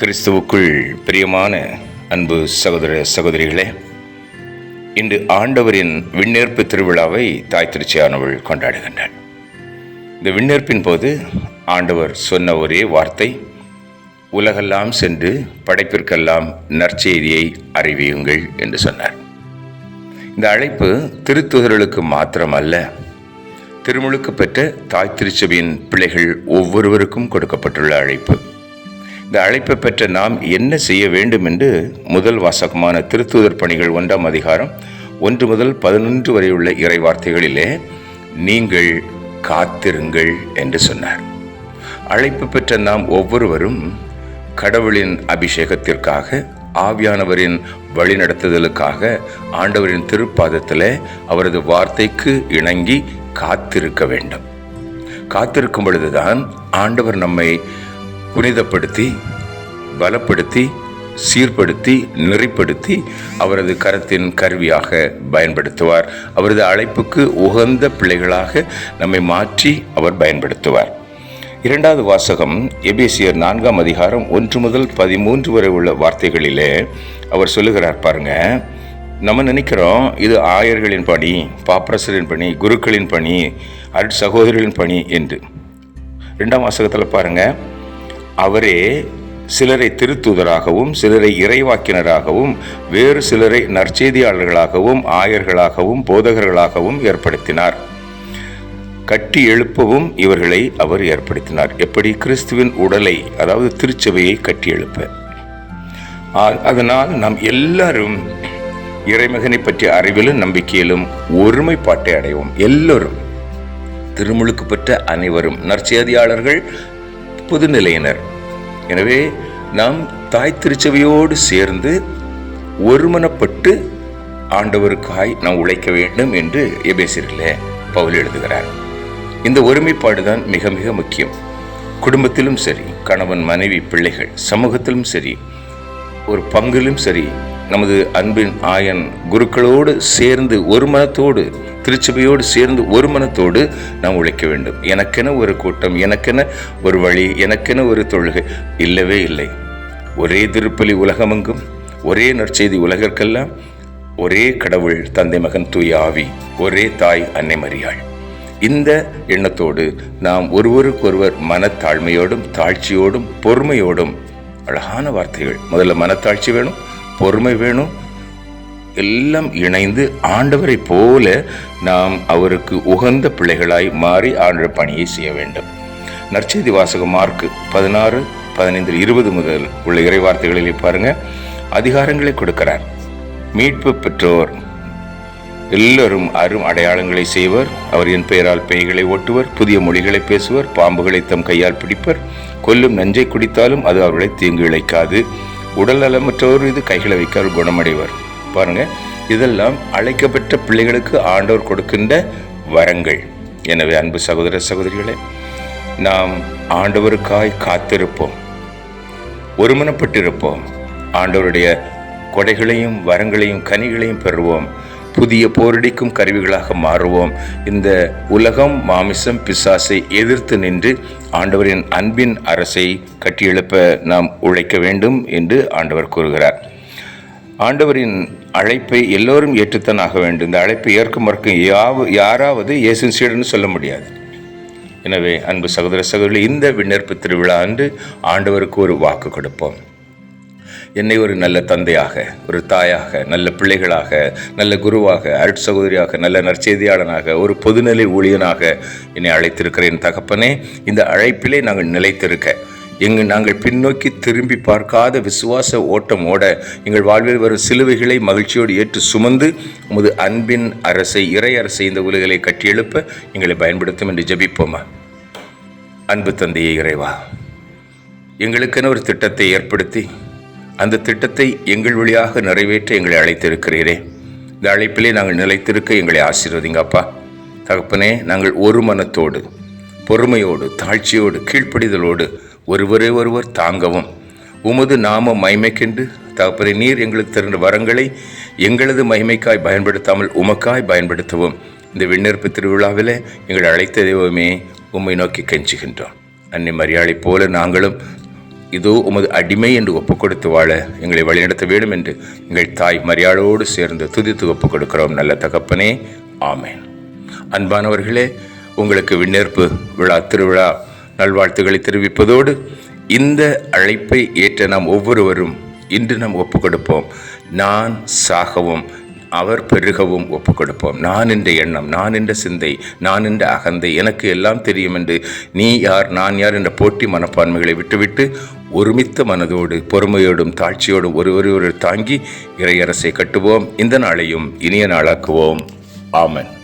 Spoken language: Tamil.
கிறிஸ்துவுக்குள் பிரியமான அன்பு சகோதர சகோதரிகளே இன்று ஆண்டவரின் விண்ணேற்பு திருவிழாவை தாய் திருச்சியானவள் கொண்டாடுகின்றாள். இந்த விண்ணேற்பின் போது ஆண்டவர் சொன்ன ஒரே வார்த்தை உலகெல்லாம் சென்று படைப்பிற்கெல்லாம் நற்செய்தியை அறிவியுங்கள் என்று சொன்னார். இந்த அழைப்பு திருத்துதர்களுக்கு மாத்திரமல்ல திருமுழுக்கு பெற்ற தாய் திருச்சபையின் பிள்ளைகள் ஒவ்வொருவருக்கும் கொடுக்கப்பட்டுள்ள அழைப்பு. இந்த அழைப்பை பெற்ற நாம் என்ன செய்ய வேண்டும் என்று முதல் வாசகமான திருத்தூதர் பணிகள் ஒன்றாம் அதிகாரம் ஒன்று முதல் பதினொன்று வரை உள்ள இறை வார்த்தைகளிலே நீங்கள் காத்திருங்கள் என்று சொன்னார். அழைப்பு பெற்ற நாம் ஒவ்வொருவரும் கடவுளின் அபிஷேகத்திற்காக ஆவியானவரின் வழிநடத்துதலுக்காக ஆண்டவரின் திருப்பாதத்தில் அவரது வார்த்தைக்கு இணங்கி காத்திருக்க வேண்டும். காத்திருக்கும் பொழுதுதான் ஆண்டவர் நம்மை புனிதப்படுத்தி பலப்படுத்தி சீர்படுத்தி நெறிப்படுத்தி அவரது கரத்தின் கருவியாக பயன்படுத்துவார். அவரது அழைப்புக்கு உகந்த பிள்ளைகளாக நம்மை மாற்றி அவர் பயன்படுத்துவார். இரண்டாவது வாசகம் எபேசியர் நான்காம் அதிகாரம் ஒன்று முதல் பதிமூன்று வரை உள்ள வார்த்தைகளிலே அவர் சொல்லுகிறார் பாருங்க. நம்ம நினைக்கிறோம் இது ஆயர்களின் பணி பாப்பரசரின் பணி குருக்களின் பணி அருட் சகோதரிகளின் பணி என்று. ரெண்டாம் வாசகத்தில் பாருங்கள் அவரே சிலரை திருத்தூதராகவும் சிலரை இறைவாக்கினராகவும் வேறு சிலரை நற்செய்தியாளர்களாகவும் ஆயர்களாகவும் போதகர்களாகவும் ஏற்படுத்தினார். கட்டி எழுப்பவும் இவர்களை அவர் ஏற்படுத்தினார். எப்படி? கிறிஸ்துவின் உடலை அதாவது திருச்சபையை கட்டி எழுப்ப. ஆ- அதனால் நாம் எல்லாரும் இறைமகனை பற்றிய அறிவிலும் நம்பிக்கையிலும் ஒருமைப்பாட்டை அடைவோம். எல்லோரும். திருமுழுக்கு பெற்ற அனைவரும். நற்செய்தியாளர்கள் புதுநிலையினர். எனவே நாம் தாய் திருச்சபையோடு சேர்ந்து ஒருமனப்பட்டு ஆண்டவருக்காய் நாம் உழைக்க வேண்டும் என்று எபேசியர்களே பவுல் எழுதுகிறார். இந்த ஒருமைப்பாடு தான் மிக மிக முக்கியம். குடும்பத்திலும் சரி கணவன் மனைவி பிள்ளைகள் சமூகத்திலும் சரி ஒரு பங்கிலும் சரி நமது அன்பின் ஆயன் குருக்களோடு சேர்ந்து ஒரு மனத்தோடு திருச்சபையோடு சேர்ந்து ஒரு மனத்தோடு நாம் உழைக்க வேண்டும். எனக்கென ஒரு கூட்டம் எனக்கென ஒரு வழி எனக்கென ஒரு தொழுகை இல்லவே இல்லை. ஒரே திருப்பலி உலகமெங்கும் ஒரே நற்செய்தி உலகிற்கெல்லாம் ஒரே கடவுள் தந்தை மகன் தூய் ஆவி ஒரே தாய் அன்னை மரியாள். இந்த எண்ணத்தோடு நாம் ஒருவருக்கொருவர் மனத்தாழ்மையோடும் தாழ்ச்சியோடும் பொறுமையோடும் அழகான வார்த்தைகள். முதல்ல மனத்தாழ்ச்சி வேணும் பொறுமை வேணும் எல்லாம் இணைந்து ஆண்டவரை போல நாம் அவருக்கு உகந்த பிள்ளைகளாய் மாறி ஆண்டவர் பணியை செய்ய வேண்டும். நற்செய்தி வாசகம் மார்க்கு பதினாறு பதினைந்து இருபது முதல் உள்ள இறை வார்த்தைகளிலே பாருங்க. அதிகாரங்களை கொடுக்கிறார். மீட்பு பெற்றோர். எல்லோரும் அரும் அடையாளங்களை செய்வர். அவர் என் பெயரால் பேய்களை ஓட்டுவர். புதிய மொழிகளை பேசுவர். பாம்புகளை தம் கையால் பிடிப்பர். கொல்லும் நஞ்சை குடித்தாலும் அது அவர்களை தீங்கு இழைக்காது. உடல் நலமற்றவர் இது கைகளை வைக்கால் குணமடைவர். பாருங்க. இதெல்லாம் அழைக்கப்பட்ட பிள்ளைகளுக்கு ஆண்டவர் கொடுக்கின்ற வரங்கள். எனவே அன்பு சகோதர சகோதரிகளே நாம் ஆண்டவருக்காய் காத்திருப்போம். ஒருமனப்பட்டிருப்போம். ஆண்டவருடைய கொடைகளையும் வரங்களையும் கனிகளையும் பெறுவோம். புதிய போரடிக்கும் கருவிகளாக மாறுவோம். இந்த உலகம் மாமிசம் பிசாசை எதிர்த்து நின்று ஆண்டவரின் அன்பின் அரசை கட்டியெழுப்ப நாம் உழைக்க வேண்டும் என்று ஆண்டவர் கூறுகிறார். ஆண்டவரின் அழைப்பை எல்லோரும் ஏற்றுத்தான் ஆக வேண்டும். இந்த அழைப்பை ஏற்க மறுக்கும் யாவ யாராவது இயேசுவின் சீடன்னு சொல்ல முடியாது. எனவே அன்பு சகோதர சகோதரி இந்த விண்ணேற்பு திருவிழா அன்று ஆண்டவருக்கு ஒரு வாக்கு கொடுப்போம். என்னை ஒரு நல்ல தந்தையாக ஒரு தாயாக நல்ல பிள்ளைகளாக நல்ல குருவாக அருட் சகோதரியாக நல்ல நற்செய்தியாளனாக ஒரு பொதுநிலை ஊழியனாக என்னை அழைத்திருக்கிறேன் தகப்பனே இந்த அழைப்பிலே நாங்கள் நிலைத்திருக்க எங்கு நாங்கள் பின்னோக்கி திரும்பி பார்க்காத விசுவாச ஓட்டம் ஓட எங்கள் வாழ்வில் வரும் சிலுவைகளை மகிழ்ச்சியோடு ஏற்று சுமந்து உமது அன்பின் அரசை இறை அரசை இந்த உலகளை கட்டியெழுப்ப எங்களை பயன்படுத்தும் என்று ஜபிப்போமா? அன்பு தந்தையே இறைவா எங்களுக்கென ஒரு திட்டத்தை ஏற்படுத்தி அந்த திட்டத்தை எங்கள் வழியாக நிறைவேற்ற எங்களை அழைத்திருக்கிறீரே. இந்த அழைப்பிலே நாங்கள் நிலைத்திருக்க எங்களை ஆசீர்வதிங்க அப்பா. தகப்பனே நாங்கள் ஒரு மனத்தோடு பொறுமையோடு தாழ்ச்சியோடு கீழ்ப்படிதலோடு ஒருவரே ஒருவர் தாங்கவும். உமது நாம மைமைக்கென்று தகப்பதை நீர் எங்களுக்கு தருகிற வரங்களை எங்களது மகிமைக்காய் பயன்படுத்தாமல் உமக்காய் பயன்படுத்தவும். இந்த விண்ணேற்பு திருவிழாவில் எங்களை அழைத்த தெய்வமே உம்மை நோக்கி கெஞ்சுகின்றோம். அன்னை மரியாதை போல நாங்களும் இதோ உமது அடிமை என்று ஒப்பு கொடுத்து வாழ எங்களை வழிநடத்த வேண்டும் என்று எங்கள் தாய் மரியாளோடு சேர்ந்து துதித்து ஒப்புக் கொடுக்கிறோம் நல்ல தகப்பனே ஆமேன். அன்பானவர்களே உங்களுக்கு விண்ணேற்பு விழா திருவிழா நல்வாழ்த்துக்களை தெரிவிப்பதோடு இந்த அழைப்பை ஏற்ற நாம் ஒவ்வொருவரும் இன்று நாம் ஒப்புக் கொடுப்போம் நான் சாகவும் அவர் பெருகவும் ஒப்புக் கொடுப்போம் நான் என்ற எண்ணம் நான் என்ற சிந்தை நான் என்ற அகந்தை எனக்கு எல்லாம் தெரியும் என்று நீ யார் நான் யார் என்ற போட்டி மனப்பான்மைகளை விட்டுவிட்டு ஒருமித்த மனதோடு பொறுமையோடும் தாட்சியோடும் ஒருவர் தாங்கி இறையரசை கட்டுவோம். இந்த நாளையும் இனிய நாளாக்குவோம். ஆமன்.